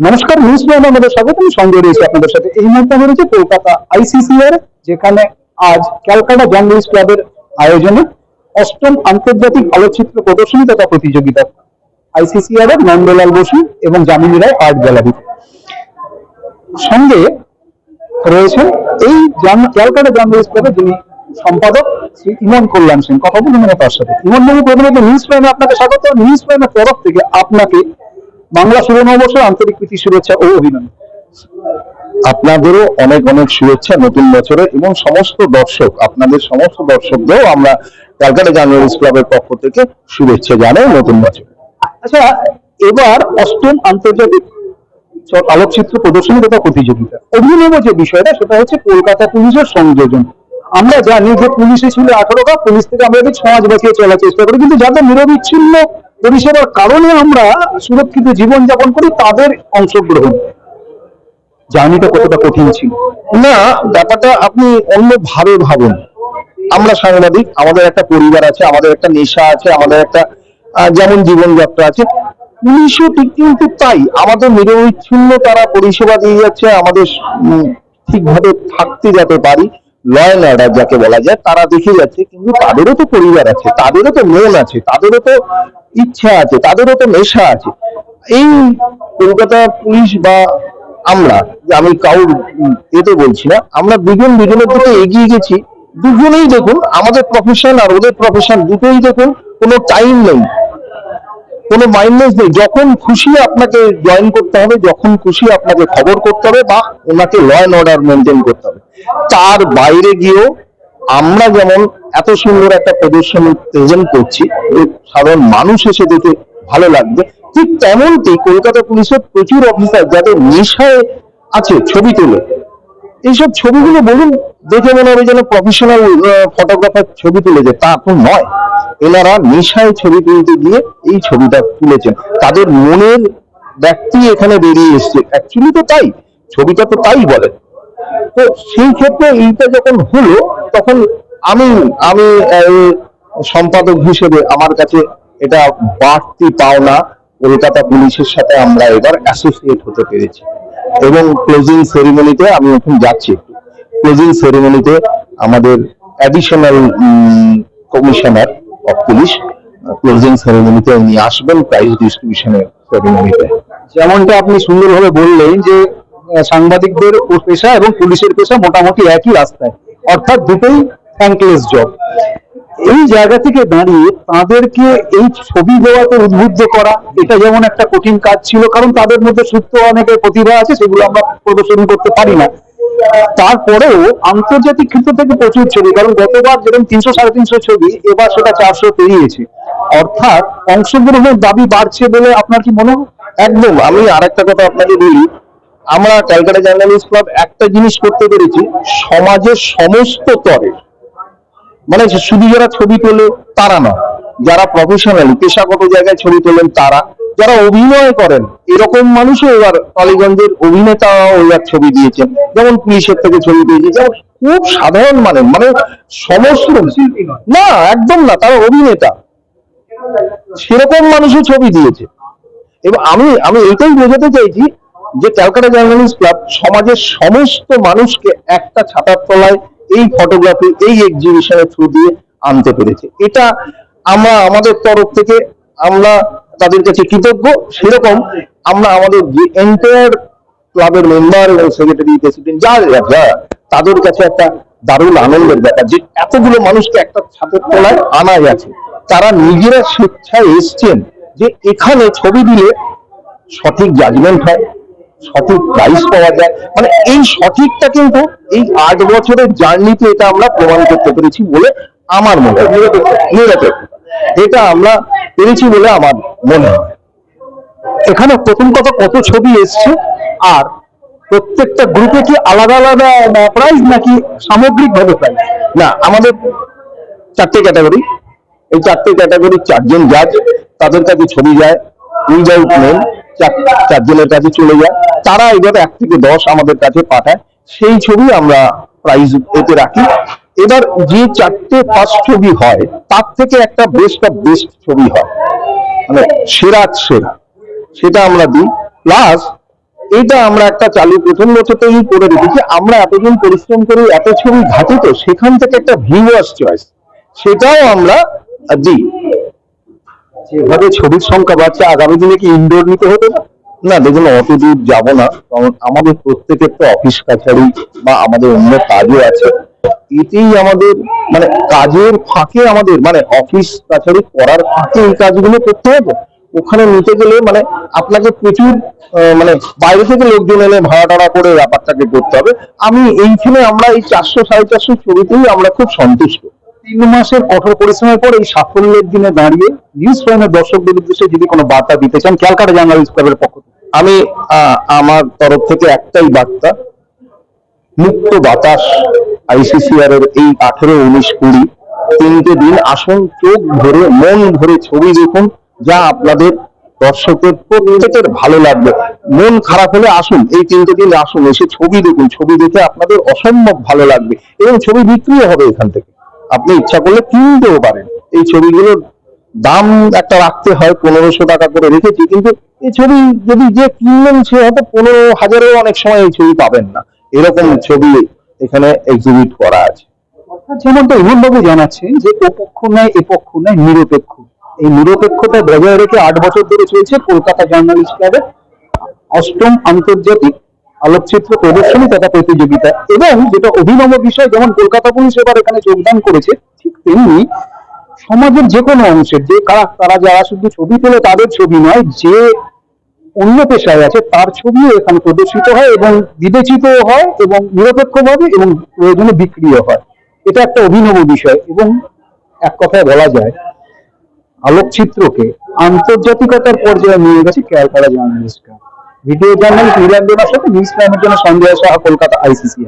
নমস্কার, নিউজ প্রাইমে আমাদের স্বাগত আমি সঞ্জয় রয়েছে আপনাদের সাথে এই মুহূর্তে রয়েছে কলকাতা আইসিসিআর যেখানে আজ ক্যালকাটা জার্নালিস্ট ক্লাবের আয়োজনে অষ্টম আন্তর্জাতিক আলোকচিত্র প্রদর্শনী তথা প্রতিযোগিতা। আইসিসিআর এর নন্দলাল বসু এবং যামিনী রায় আর্ট গ্যালারি। সঙ্গে রয়েছেন এই ক্যালকাটা জার্নালিস্ট ক্লাবের যিনি সম্পাদক, শ্রী ইমন কল্যাণ সিং কথা বলুন তার সাথে। ইমন বাবু প্রথমত নিউজ প্রাইমে আপনাকে স্বাগত। নিউজ প্রাইমের তরফ থেকে আপনাকে বাংলা শুভ নববর্ষের আন্তরিক প্রীতি শুভেচ্ছা ও অভিনন্দন। আপনাদেরও অনেক অনেক শুভেচ্ছা নতুন বছরে এবং সমস্ত দর্শক আপনাদের সমস্ত দর্শকদেরও আমরা ক্যালকাটা জার্নালিস্ট ক্লাবের পক্ষ থেকে শুভেচ্ছা জানাই নতুন বছর। আচ্ছা এবার অষ্টম আন্তর্জাতিক আলোকচিত্র প্রদর্শনী তথা প্রতিযোগিতা। অভিনব যে বিষয়টা সেটা হচ্ছে কলকাতা পুলিশের সংযোজন। আমরা জানি যে পুলিশে ছিল আঠারোটা পুলিশ থেকে আমরা সমাজ বাঁচিয়ে চলার চেষ্টা করি কিন্তু যাদের নিরবিচ্ছিন্ন পরিষেবার কারণে আমরা সুরক্ষিত জীবন যাপন করি, তাদের অংশগ্রহণ। জার্নিটা কতটা কঠিন ছিল? না, ব্যাপারটা আপনি অন্য ভাবে ভাবুন। আমরা সাংবাদিক, আমাদের একটা পরিবার আছে, আমাদের একটা নেশা আছে, আমাদের একটা যেমন জীবনযাত্রা আছে। পুলিশও ঠিক, কিন্তু তাই আমাদের নিরবিচ্ছিন্ন তারা পরিষেবা দিয়ে যাচ্ছে, আমাদের ঠিকভাবে থাকতে যাতে পারি। ল অর্ডার যাকে বলা যায়, তারা দেখে যাচ্ছে, কিন্তু তাদেরও তো পরিবার আছে, তাদেরও তো মন আছে, তাদেরও তো ইচ্ছা আছে, তাদেরও তো নেশা আছে। এই কলকাতা পুলিশ বা আমরা আমি কাউর এতে বলছি না, আমরা দুজন দুজনের দিকে এগিয়ে গেছি। দুজনেই দেখুন, আমাদের প্রফেশন আর ওদের প্রফেশন দুটোই দেখুন, কোনো টাইম নেই। কোনো মাইন্ডনেস নেই। যখন খুশি আপনাকে জয়েন করতে হবে, যখন খুশি আপনাকে খবর করতে হবে বা ওনাকে ল অ্যান্ড অর্ডার মেনটেন করতে হবে। তার বাইরে গিয়েও আমরা যেমন এত সুন্দর একটা প্রদর্শনী প্রেজেন্ট করছি সাধারণ মানুষ এসে দেখে ভালো লাগবে। ঠিক তেমনটি কলকাতা পুলিশের প্রচুর অফিসার যাদের নেশায় আছে ছবি তোলে এইসব ছবিগুলো বলুন, দেখে মনে হবে যেন প্রফেশনাল ফটোগ্রাফার ছবি তুলেছে। তা তো নয়। এনারা নেশায় ছবি তুলতে গিয়ে এই ছবিটা তুলেছেন। তাদের মনের ব্যক্তি এখানে বেরিয়ে এসছে। অ্যাকচুয়ালি তো তাই। ছবিটা তো তাই বলে। তো সেই ক্ষেত্রে এইটা যখন হলো, তখন আমি আমি সম্পাদক হিসেবে আমার কাছে এটা বাড়তি পাওনা। কলকাতা পুলিশের সাথে আমরা এবার অ্যাসোসিয়েট হতে পেরেছি। এবং ক্লোজিং সেরিমনিতে আমি এখন যাচ্ছি। ক্লোজিং সেরিমনিতে আমাদের additional commissioner of police closing সেরিমনিতে উনি আসবেন প্রাইজ ডিস্ট্রিবিউশনের সেরিমনিতে যেমনটা আপনি সুন্দরভাবে বললেন যে সাংবাদিকদের পেশা এবং পুলিশের পেশা মোটামুটি একই রাস্তায়। অর্থাৎ দুটোই থ্যাঙ্কলেস জব এই জায়গা থেকে দাঁড়িয়ে তাদেরকে এই ছবি দেওয়াতে উদ্বুদ্ধ করা, এটা যেমন একটা কঠিন কাজ ছিল, কারণ তাদের মধ্যে সুপ্ত অনেকের প্রতিভা আছে, সেগুলো আমরা প্রদর্শন করতে পারি না। তারপরেও আন্তর্জাতিক ক্ষেত্র থেকে প্রচুর ছবি, কারণ গতবার যেরকম তিনশো সাড়ে তিনশো ছবি, এবার সেটা চারশো পেরিয়েছে। অর্থাৎ অংশগ্রহণের দাবি বাড়ছে বলে আপনার কি মনে হয়? একদম, আমি আর একটা কথা আপনাকে বলি। আমরা ক্যালকাটা জার্নালিস্ট ক্লাব একটা জিনিস করতে পেরেছি, সমাজের সমস্ত স্তরের মানে শুধু যারা ছবি তোলে তারা না যারা প্রফেশনালি পেশাগত জায়গায় ছবি তোলেন তারা যারা অভিনয় করেন এরকম মানুষও এবার টালিগঞ্জের অভিনেতারাও এবার ছবি দিয়েছেন। যেমন পুলিশের থেকে ছবি পেয়েছে যেমন খুব সাধারণ মানে মানে সমস্ত না একদম না তারা অভিনেতা। সেরকম মানুষও ছবি দিয়েছে। এবং আমি আমি এইটাই বোঝাতে চাইছি যে ক্যালকাটা জার্নালিস্ট ক্লাব সমাজের সমস্ত মানুষকে একটা ছাতার তলায় এই ফটোগ্রাফি এই এক্সিবিশনের থ্রু দিয়ে আনতে পেরেছে। এটা আমরা আমাদের তরফ থেকে আমরা তাদের কাছে কৃতজ্ঞ। সেরকম আমরা আমাদের যে এন্টায়ার ক্লাবের মেম্বার এবং সেক্রেটারি প্রেসিডেন্ট যা যা তাদের কাছে একটা দারুণ আনন্দের ব্যাপার যে এতগুলো মানুষকে একটা ছাদের তলায় আনা গেছে। তারা নিজেরা স্বেচ্ছায় এসছেন যে এখানে ছবি দিলে সঠিক জাজমেন্ট হয়। সঠিক প্রাইস পাওয়া যায়। মানে এই সঠিকটা কিন্তু এই আট বছরের জার্নিতে এটা আমরা প্রমাণ করতে পেরেছি বলে আমার মনে হয়। এটা আমরা পেরেছি বলে আমার মনে হয়। এখানে প্রথম কথা কত ছবি এসছে আর প্রত্যেকটা গ্রুপে কি আলাদা আলাদা প্রাইজ নাকি সামগ্রিক ভাবে প্রাইজ না, আমাদের চারটে ক্যাটাগরি এই চারটে ক্যাটাগরির চারজন জাজ তাদের কাছে ছবি যায়। উইদাউট নেম চারজনের কাছে চলে যায়। তারা এবার এক থেকে দশ আমাদের কাছে পাঠায়, সেই ছবি আমরা প্রাইজ এতে রাখি। এবার যে চারটে ফার্স্ট ছবি হয়, তার থেকে একটা বেস্ট অফ বেস্ট ছবি হয়। মানে সেরা সেরা, সেটা আমরা দিই। প্লাস এটা আমরা একটা চালু প্রথম বছর থেকেই করে রেখেছি। আমরা এতদিন পরিশ্রম করে এত ছবি ঘাটি তো, সেখান থেকে একটা ভিউয়ার্স চয়েস সেটাও আমরা দিই। যেভাবে ছবির সংখ্যা বাড়ছে, আগামী দিনে কি ইনডোর নিতে হতো না না দেখুন অত দূর যাব না, কারণ আমাদের প্রত্যেকের তো অফিস কাছারি বা আমাদের অন্য কাজও আছে। এতেই আমাদের মানে কাজের ফাঁকে আমাদের মানে অফিস কাছারি করার ফাঁকে এই কাজগুলো করতে হবে। ওখানে নিতে গেলে মানে আপনাকে প্রচুর মানে বাইরে থেকে লোকজন এনে ভাড়া টাড়া করে ব্যাপারটাকে করতে হবে। আমি এইখানে আমরা এই চারশো, সাড়ে চারশো ছবিতেই আমরা খুব সন্তুষ্ট। তিন মাসের কঠোর পরিশ্রমের পর এই সাফল্যের দিনে দাঁড়িয়ে নিউজ প্রাইমের দর্শকদের উদ্দেশ্যে যদি কোনো বার্তা দিতে চান, ক্যালকাটা জার্নালিস্ট ক্লাবের পক্ষ আমি আমার তরফ থেকে একটাই বার্তা, মুক্ত বাতাস আইসিসিআর এর এই আঠেরো, উনিশ, কুড়ি, তিনটে দিন আসুন, চোখ ভরে, মন ভরে ছবি দেখুন, যা আপনাদের দর্শকের প্রত্যেকের ভালো লাগবে। মন খারাপ হলে আসুন, এই তিনটে দিন আসুন, এসে ছবি দেখুন, ছবি দেখে আপনাদের অসম্ভব ভালো লাগবে এবং ছবি বিক্রিও হবে এখান থেকে। আপনি ইচ্ছা করলে কিনতেও পারেন। এই ছবিগুলোর দাম একটা রাখতে হয়, পনেরোশো টাকা করে রেখেছি, কিন্তু এই ছবি যদি যে কিনলেন, সে হয়তো পনেরো হাজারেও অনেক সময় এই ছবি পাবেন না। এরকম ছবি এখানে এক্সিবিট করা আছে। যেমনটা ইমনবাবু জানাচ্ছেন যে পক্ষ নয় এ পক্ষ নয়, নিরপেক্ষ। এই নিরপেক্ষতা বজায় রেখে আট বছর ধরে চলছে কলকাতা জার্নালিস্ট ক্লাবের অষ্টম আন্তর্জাতিক আলোকচিত্র প্রদর্শনী তথা প্রতিযোগিতা এবং যেটা অভিনব বিষয়, যেমন কলকাতা পুলিশ এবার এখানে যোগদান করেছে, ঠিক তেমনি সমাজের যে কোনো অংশের যে কারা, তারা যারা শুধু ছবি তোলে তাদের ছবি নয়, যে অন্য পেশায় আছে তার ছবিও এখানে প্রদর্শিত হয় এবং বিবেচিত হয় এবং নিরপেক্ষভাবে এবং প্রয়োজনে বিক্রিও হয়। এটা একটা অভিনব বিষয় এবং এক কথায় বলা যায়, আলোকচিত্রকে আন্তর্জাতিকতার পর্যায়ে নিয়ে গেছে ক্যালকাটা জার্নালিস্টরা ভিডিও জার্নালিস্ট নীলাঞ্জনার সাথে নিউজ প্রাইমের জন্য সন্দেহ সহ কলকাতা আইসিসি